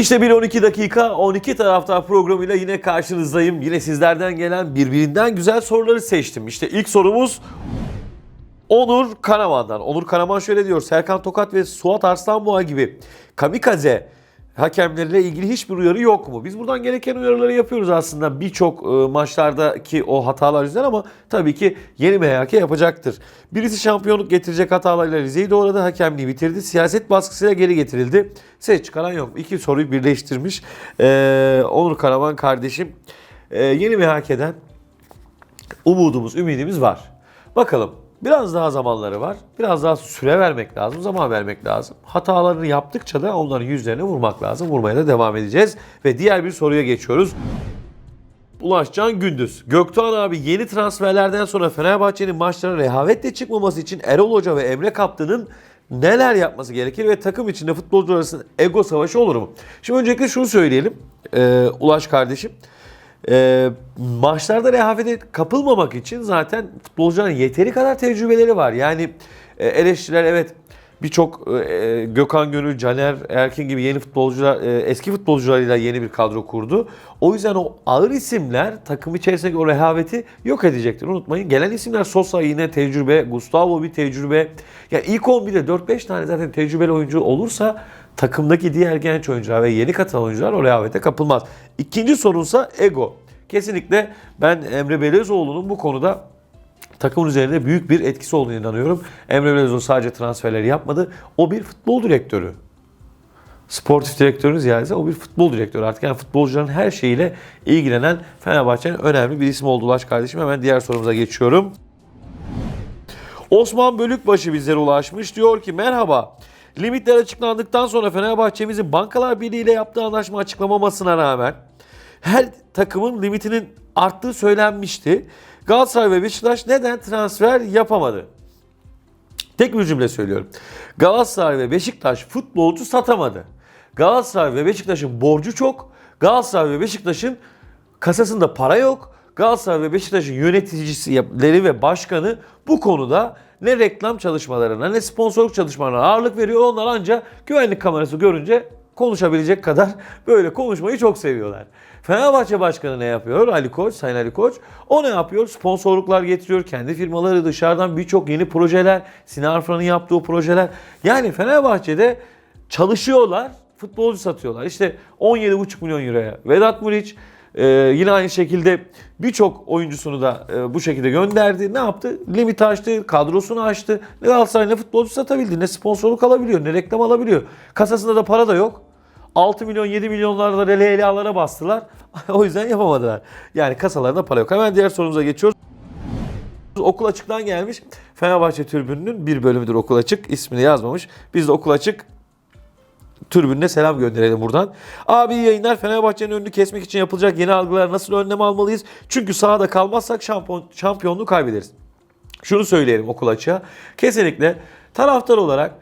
İşte bir 12 dakika 12 taraftar programıyla yine karşınızdayım. Yine sizlerden gelen birbirinden güzel soruları seçtim. İşte ilk sorumuz Onur Karaman'dan. Onur Karaman şöyle diyor. Serkan Tokat ve Suat Arslanboğa gibi kamikaze hakemlerle ilgili hiçbir uyarı yok mu? Biz buradan gereken uyarıları yapıyoruz aslında birçok e, maçlardaki o hatalar yüzünden ama tabii ki yeni MHK yapacaktır. Birisi şampiyonluk getirecek hatalarıyla Rize'yi doğradı, hakemliği bitirdi. Siyaset baskısıyla geri getirildi. Ses çıkaran yok. İki soruyu birleştirmiş. E, Onur Karaman kardeşim. E, yeni MHK'den umudumuz, ümidimiz var. Bakalım biraz daha zamanları var. Biraz daha süre vermek lazım, zaman vermek lazım. Hatalarını yaptıkça da onların yüzlerine vurmak lazım. Vurmaya da devam edeceğiz. Ve diğer bir soruya geçiyoruz. Ulaşcan Gündüz. Göktuğan abi yeni transferlerden sonra Fenerbahçe'nin maçlara rehavetle çıkmaması için Erol Hoca ve Emre Kaptan'ın neler yapması gerekir ve takım içinde futbolcular arasında ego savaşı olur mu? Şimdi öncelikle şunu söyleyelim ee, Ulaş kardeşim. Ee, maçlarda rehavete kapılmamak için zaten futbolcuların yeteri kadar tecrübeleri var. Yani e, eleştiriler evet birçok e, Gökhan Gönül, Caner Erkin gibi yeni futbolcular, e, eski futbolcularıyla yeni bir kadro kurdu. O yüzden o ağır isimler takım içerisindeki o rehaveti yok edecektir. Unutmayın gelen isimler Sosa yine tecrübe, Gustavo bir tecrübe. Yani ilk 11'de 4-5 tane zaten tecrübeli oyuncu olursa takımdaki diğer genç oyuncular ve yeni katılan oyuncular o rehavete kapılmaz. İkinci sorunsa ego. Kesinlikle ben Emre Belözoğlu'nun bu konuda takımın üzerinde büyük bir etkisi olduğunu inanıyorum. Emre Belözoğlu sadece transferleri yapmadı. O bir futbol direktörü. Sportif direktörünüz yani o bir futbol direktörü artık. Yani futbolcuların her şeyiyle ilgilenen Fenerbahçe'nin önemli bir isim oldu Ulaş kardeşim. Hemen diğer sorumuza geçiyorum. Osman Bölükbaşı bizlere ulaşmış. Diyor ki merhaba. Limitler açıklandıktan sonra Fenerbahçe'mizin Bankalar Birliği ile yaptığı anlaşma açıklamamasına rağmen her takımın limitinin arttığı söylenmişti. Galatasaray ve Beşiktaş neden transfer yapamadı? Tek bir cümle söylüyorum. Galatasaray ve Beşiktaş futbolcu satamadı. Galatasaray ve Beşiktaş'ın borcu çok. Galatasaray ve Beşiktaş'ın kasasında para yok. Galatasaray ve Beşiktaş'ın yöneticileri ve başkanı bu konuda ne reklam çalışmalarına ne sponsorluk çalışmalarına ağırlık veriyor. Onlar ancak güvenlik kamerası görünce konuşabilecek kadar böyle konuşmayı çok seviyorlar. Fenerbahçe Başkanı ne yapıyor? Ali Koç, Sayın Ali Koç. O ne yapıyor? Sponsorluklar getiriyor. Kendi firmaları dışarıdan birçok yeni projeler. Sinan Arfran'ın yaptığı projeler. Yani Fenerbahçe'de çalışıyorlar. Futbolcu satıyorlar. İşte 17,5 milyon euroya Vedat Muriç. Ee, yine aynı şekilde birçok oyuncusunu da e, bu şekilde gönderdi. Ne yaptı? Limit açtı, kadrosunu açtı. Ne Galatasaray ne futbolcu satabildi, ne sponsorluk alabiliyor, ne reklam alabiliyor. Kasasında da para da yok. 6 milyon 7 milyonlarda LLA'lara bastılar. o yüzden yapamadılar. Yani kasalarında para yok. Hemen diğer sorumuza geçiyoruz. Okul açıktan gelmiş. Fenerbahçe Tribünü'nün bir bölümüdür okul açık. İsmini yazmamış. Biz de okul açık tribününe selam gönderelim buradan. Abi yayınlar. Fenerbahçe'nin önünü kesmek için yapılacak yeni algılar nasıl önlem almalıyız? Çünkü sahada kalmazsak şampiyon, şampiyonluğu kaybederiz. Şunu söyleyelim okul açığa. Kesinlikle taraftar olarak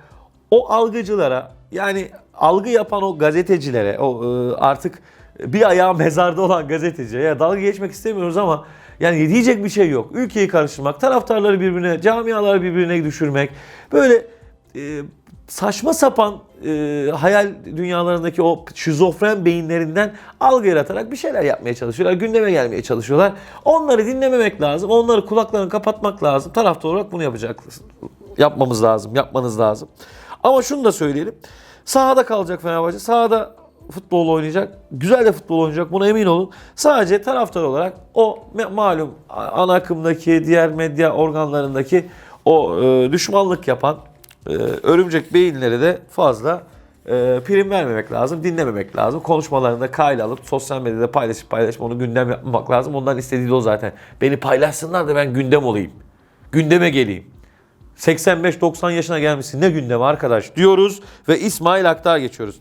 o algıcılara yani algı yapan o gazetecilere o e, artık bir ayağı mezarda olan gazetecilere ya dalga geçmek istemiyoruz ama yani diyecek bir şey yok. Ülkeyi karıştırmak, taraftarları birbirine, camiaları birbirine düşürmek. Böyle e, saçma sapan e, hayal dünyalarındaki o şizofren beyinlerinden algı yaratarak bir şeyler yapmaya çalışıyorlar. Gündeme gelmeye çalışıyorlar. Onları dinlememek lazım. Onları kulaklarını kapatmak lazım. Taraftar olarak bunu yapacak. Yapmamız lazım. Yapmanız lazım. Ama şunu da söyleyelim. Sahada kalacak Fenerbahçe. Sahada futbol oynayacak. Güzel de futbol oynayacak. Buna emin olun. Sadece taraftar olarak o malum ana akımdaki diğer medya organlarındaki o e, düşmanlık yapan e, örümcek beyinlere de fazla e, prim vermemek lazım, dinlememek lazım. Konuşmalarında kayda alıp sosyal medyada paylaşıp paylaşıp onu gündem yapmak lazım. Ondan istediği de o zaten. Beni paylaşsınlar da ben gündem olayım. Gündeme geleyim. 85-90 yaşına gelmişsin ne gündem arkadaş diyoruz ve İsmail Aktar'a geçiyoruz.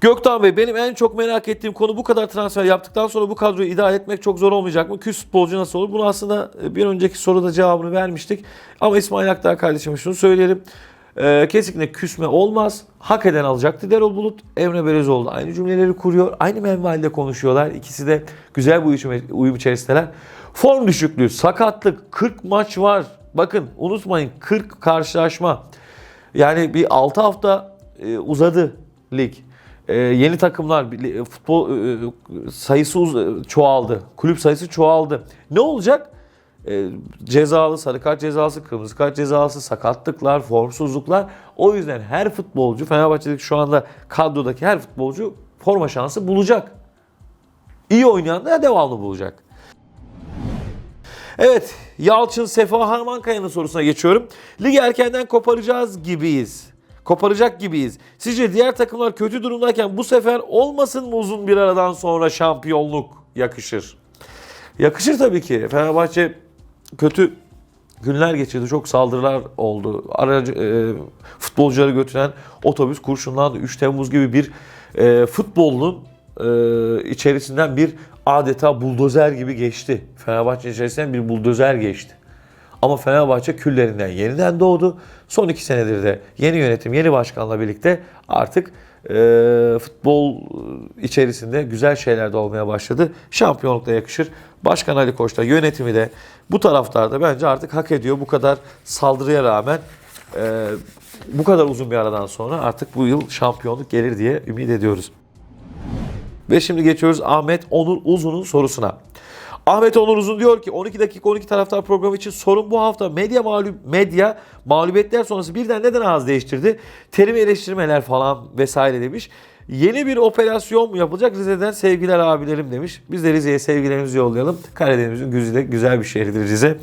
Gökten Bey benim en çok merak ettiğim konu bu kadar transfer yaptıktan sonra bu kadroyu idare etmek çok zor olmayacak mı? Küs futbolcu nasıl olur? Bunu aslında bir önceki soruda cevabını vermiştik. Ama İsmail Aktar kardeşime şunu söyleyelim. Ee, kesinlikle küsme olmaz. Hak eden alacaktı Derol Bulut. Emre Belözoğlu aynı cümleleri kuruyor. Aynı menvalde konuşuyorlar. İkisi de güzel uyum, uyum içerisindeler. Form düşüklüğü, sakatlık, 40 maç var. Bakın unutmayın 40 karşılaşma. Yani bir 6 hafta e, uzadı lig. E, yeni takımlar, bili- futbol e, sayısı uz- çoğaldı. Kulüp sayısı çoğaldı. Ne olacak? E, cezalı, sarı kart cezası, kırmızı kart cezası, sakatlıklar, formsuzluklar. O yüzden her futbolcu, Fenerbahçe'deki şu anda kadrodaki her futbolcu forma şansı bulacak. İyi oynayan da devamlı bulacak. Evet, Yalçın Sefa Harmankaya'nın sorusuna geçiyorum. Ligi erkenden koparacağız gibiyiz. Koparacak gibiyiz. Sizce diğer takımlar kötü durumdayken bu sefer olmasın mı uzun bir aradan sonra şampiyonluk yakışır? Yakışır tabii ki. Fenerbahçe kötü günler geçirdi. Çok saldırılar oldu. Aracı, e, futbolcuları götüren otobüs kurşunlandı. 3 Temmuz gibi bir e, futbolun e, içerisinden bir adeta buldozer gibi geçti. Fenerbahçe içerisinden bir buldozer geçti. Ama Fenerbahçe küllerinden yeniden doğdu. Son iki senedir de yeni yönetim, yeni başkanla birlikte artık e, futbol içerisinde güzel şeyler de olmaya başladı. Şampiyonlukla yakışır. Başkan Ali Koç da yönetimi de bu taraftarda bence artık hak ediyor. Bu kadar saldırıya rağmen e, bu kadar uzun bir aradan sonra artık bu yıl şampiyonluk gelir diye ümit ediyoruz. Ve şimdi geçiyoruz Ahmet Onur Uzun'un sorusuna. Ahmet Onur Uzun diyor ki 12 dakika 12 taraftar programı için sorun bu hafta medya mağlup medya mağlubiyetler sonrası birden neden ağız değiştirdi? Terim eleştirmeler falan vesaire demiş. Yeni bir operasyon mu yapılacak? Rize'den sevgiler abilerim demiş. Biz de Rize'ye sevgilerimizi yollayalım. Karadeniz'in güzide güzel bir şehridir Rize.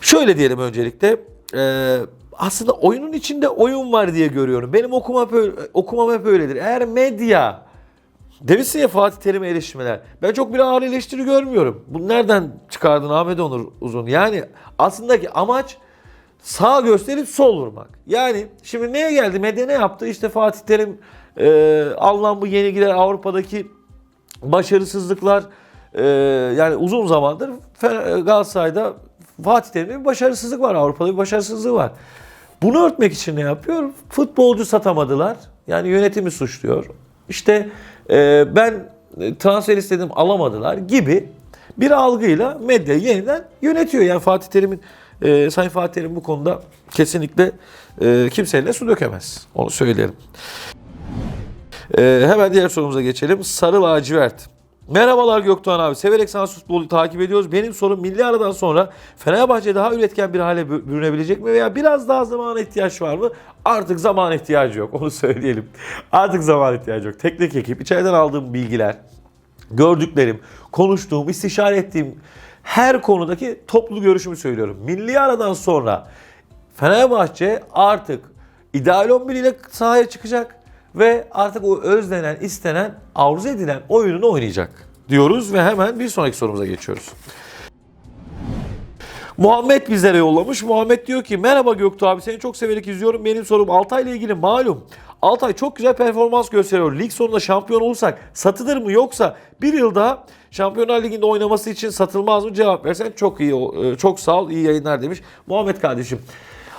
Şöyle diyelim öncelikle. e, aslında oyunun içinde oyun var diye görüyorum. Benim okumam okumam hep öyledir. Eğer medya Demişsin ya Fatih Terim'e eleştirmeler. Ben çok bir ağır eleştiri görmüyorum. Bunu nereden çıkardın Ahmet Onur Uzun? Yani aslındaki amaç sağ gösterip sol vurmak. Yani şimdi neye geldi? Medya ne yaptı? İşte Fatih Terim e, Allah'ın bu yenilgiler Avrupa'daki başarısızlıklar e, yani uzun zamandır Galatasaray'da Fatih Terim'de bir başarısızlık var. Avrupa'da bir başarısızlığı var. Bunu örtmek için ne yapıyor? Futbolcu satamadılar. Yani yönetimi suçluyor. İşte e, ben e, transfer istedim alamadılar gibi bir algıyla medya yeniden yönetiyor. Yani Fatih Terim'in e, Sayın Fatih Terim bu konuda kesinlikle e, kimseyle su dökemez. Onu söyleyelim. Ee, hemen diğer sorumuza geçelim. Sarı lacivert. Merhabalar Göktuğan abi. Severek Sans Futbol'u takip ediyoruz. Benim sorum milli aradan sonra Fenerbahçe daha üretken bir hale bü- bürünebilecek mi veya biraz daha zamana ihtiyaç var mı? Artık zaman ihtiyacı yok. Onu söyleyelim. Artık zaman ihtiyacı yok. Teknik ekip, içeriden aldığım bilgiler, gördüklerim, konuştuğum, istişare ettiğim her konudaki toplu görüşümü söylüyorum. Milli aradan sonra Fenerbahçe artık ideal 11 ile sahaya çıkacak ve artık o özlenen, istenen, arzu edilen oyununu oynayacak diyoruz ve hemen bir sonraki sorumuza geçiyoruz. Muhammed bizlere yollamış. Muhammed diyor ki merhaba Göktuğ abi seni çok severek izliyorum. Benim sorum Altay ile ilgili malum. Altay çok güzel performans gösteriyor. Lig sonunda şampiyon olursak satılır mı yoksa bir yıl daha Şampiyonlar Ligi'nde oynaması için satılmaz mı? Cevap versen çok iyi, e, çok sağ ol, iyi yayınlar demiş. Muhammed kardeşim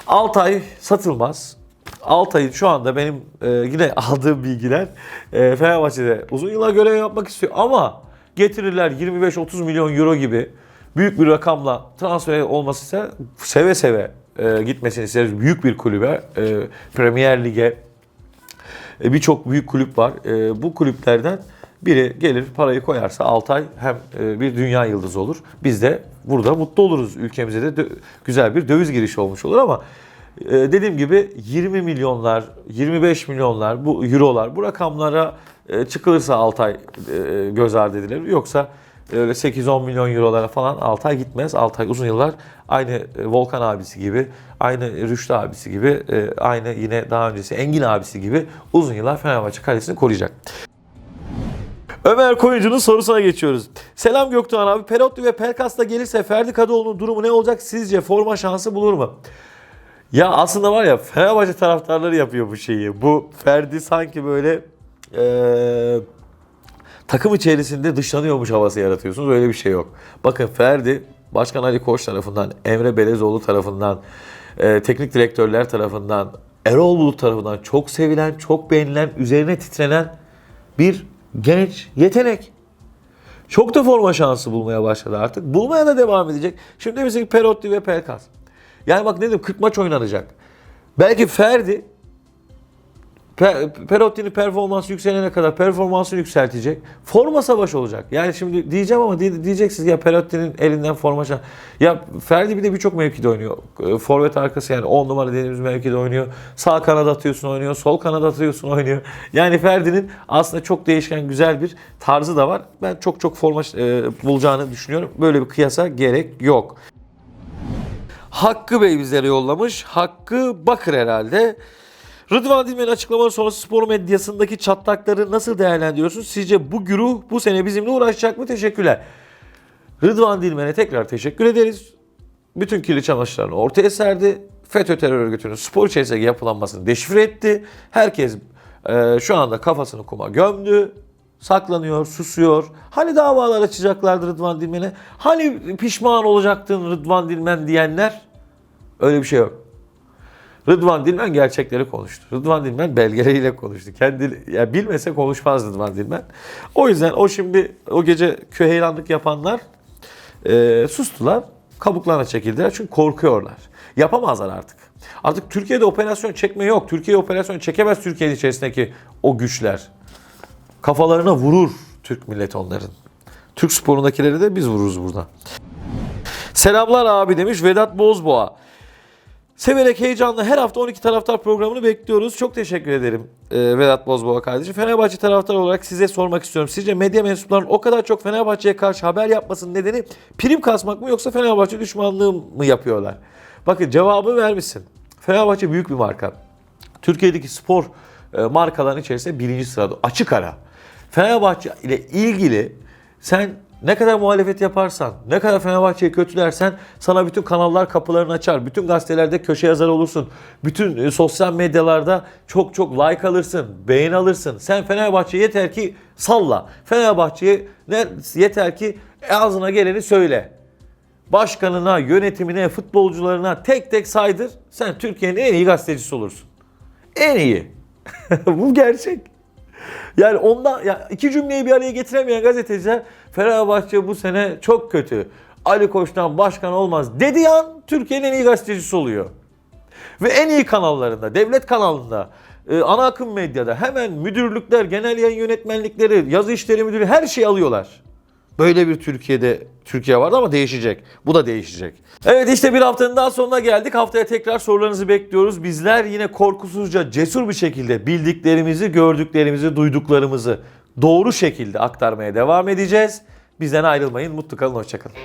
Altay satılmaz. Altay'ın şu anda benim e, yine aldığım bilgiler e, Fenerbahçe'de uzun yıllar görev yapmak istiyor ama getirirler 25-30 milyon euro gibi büyük bir rakamla transfer olması ise seve seve e, gitmesini isteriz. Büyük bir kulübe, e, Premier Lig'e e, birçok büyük kulüp var. E, bu kulüplerden biri gelir parayı koyarsa Altay hem e, bir dünya yıldızı olur. Biz de burada mutlu oluruz. Ülkemize de güzel bir döviz girişi olmuş olur ama dediğim gibi 20 milyonlar, 25 milyonlar, bu eurolar bu rakamlara e, çıkılırsa Altay e, göz ardı edilir. Yoksa öyle 8-10 milyon eurolara falan Altay gitmez. Altay uzun yıllar aynı e, Volkan abisi gibi, aynı Rüştü abisi gibi, e, aynı yine daha öncesi Engin abisi gibi uzun yıllar Fenerbahçe kalesini koruyacak. Ömer Koyuncu'nun sorusuna geçiyoruz. Selam Göktuğan abi. Perotti ve Pelkas'ta gelirse Ferdi Kadıoğlu'nun durumu ne olacak? Sizce forma şansı bulur mu? Ya aslında var ya Fenerbahçe taraftarları yapıyor bu şeyi. Bu Ferdi sanki böyle eee, takım içerisinde dışlanıyormuş havası yaratıyorsunuz. Öyle bir şey yok. Bakın Ferdi Başkan Ali Koç tarafından, Emre Belezoğlu tarafından, eee, teknik direktörler tarafından, Erol Bulut tarafından çok sevilen, çok beğenilen, üzerine titrenen bir genç yetenek. Çok da forma şansı bulmaya başladı artık. Bulmaya da devam edecek. Şimdi ki Perotti ve Pelkas. Yani bak ne dedim 40 maç oynanacak. Belki Ferdi Pe- Perotti'nin performansı yükselene kadar performansını yükseltecek. Forma savaşı olacak. Yani şimdi diyeceğim ama diye- diyeceksiniz ya Perotti'nin elinden forma şa- Ya Ferdi bir de birçok mevkide oynuyor. Forvet arkası yani 10 numara dediğimiz mevkide oynuyor. Sağ kanada atıyorsun oynuyor. Sol kanada atıyorsun oynuyor. Yani Ferdi'nin aslında çok değişken güzel bir tarzı da var. Ben çok çok forma e, bulacağını düşünüyorum. Böyle bir kıyasa gerek yok. Hakkı Bey bizlere yollamış. Hakkı Bakır herhalde. Rıdvan Dilmen'in açıklamaları sonrası spor medyasındaki çatlakları nasıl değerlendiriyorsunuz? Sizce bu güruh bu sene bizimle uğraşacak mı? Teşekkürler. Rıdvan Dilmen'e tekrar teşekkür ederiz. Bütün kirli çamaşırlarını ortaya serdi. FETÖ terör örgütünün spor içerisinde yapılanmasını deşifre etti. Herkes e, şu anda kafasını kuma gömdü. Saklanıyor, susuyor. Hani davalar açacaklardı Rıdvan Dilmen'e? Hani pişman olacaktın Rıdvan Dilmen diyenler? Öyle bir şey yok. Rıdvan Dilmen gerçekleri konuştu. Rıdvan Dilmen belgeleriyle konuştu. Kendi ya bilmese konuşmaz Rıdvan Dilmen. O yüzden o şimdi o gece köheyranlık yapanlar e, sustular. Kabuklarına çekildiler çünkü korkuyorlar. Yapamazlar artık. Artık Türkiye'de operasyon çekme yok. Türkiye operasyon çekemez Türkiye içerisindeki o güçler. Kafalarına vurur Türk milleti onların. Türk sporundakileri de biz vururuz burada. Selamlar abi demiş Vedat Bozboğa. Severek heyecanla her hafta 12 taraftar programını bekliyoruz. Çok teşekkür ederim e, Vedat Bozboğa kardeşim. Fenerbahçe taraftar olarak size sormak istiyorum. Sizce medya mensuplarının o kadar çok Fenerbahçe'ye karşı haber yapmasının nedeni prim kasmak mı yoksa Fenerbahçe düşmanlığı mı yapıyorlar? Bakın cevabı vermişsin. Fenerbahçe büyük bir marka. Türkiye'deki spor e, markaların içerisinde birinci sırada. Açık ara. Fenerbahçe ile ilgili sen ne kadar muhalefet yaparsan, ne kadar Fenerbahçe'yi kötülersen sana bütün kanallar kapılarını açar. Bütün gazetelerde köşe yazar olursun. Bütün e, sosyal medyalarda çok çok like alırsın, beğeni alırsın. Sen Fenerbahçe yeter ki salla. Fenerbahçe'ye ne- yeter ki ağzına geleni söyle başkanına, yönetimine, futbolcularına tek tek saydır. Sen Türkiye'nin en iyi gazetecisi olursun. En iyi. Bu gerçek. Yani ondan ya iki cümleyi bir araya getiremeyen gazeteciler Fenerbahçe bu sene çok kötü. Ali Koç'tan başkan olmaz dediği an Türkiye'nin en iyi gazetecisi oluyor. Ve en iyi kanallarında, devlet kanalında, e, ana akım medyada hemen müdürlükler, genel yayın yönetmenlikleri, yazı işleri müdürü her şeyi alıyorlar. Böyle bir Türkiye'de Türkiye vardı ama değişecek. Bu da değişecek. Evet işte bir haftanın daha sonuna geldik. Haftaya tekrar sorularınızı bekliyoruz. Bizler yine korkusuzca, cesur bir şekilde bildiklerimizi, gördüklerimizi, duyduklarımızı doğru şekilde aktarmaya devam edeceğiz. Bizden ayrılmayın. Mutlu kalın, hoşçakalın.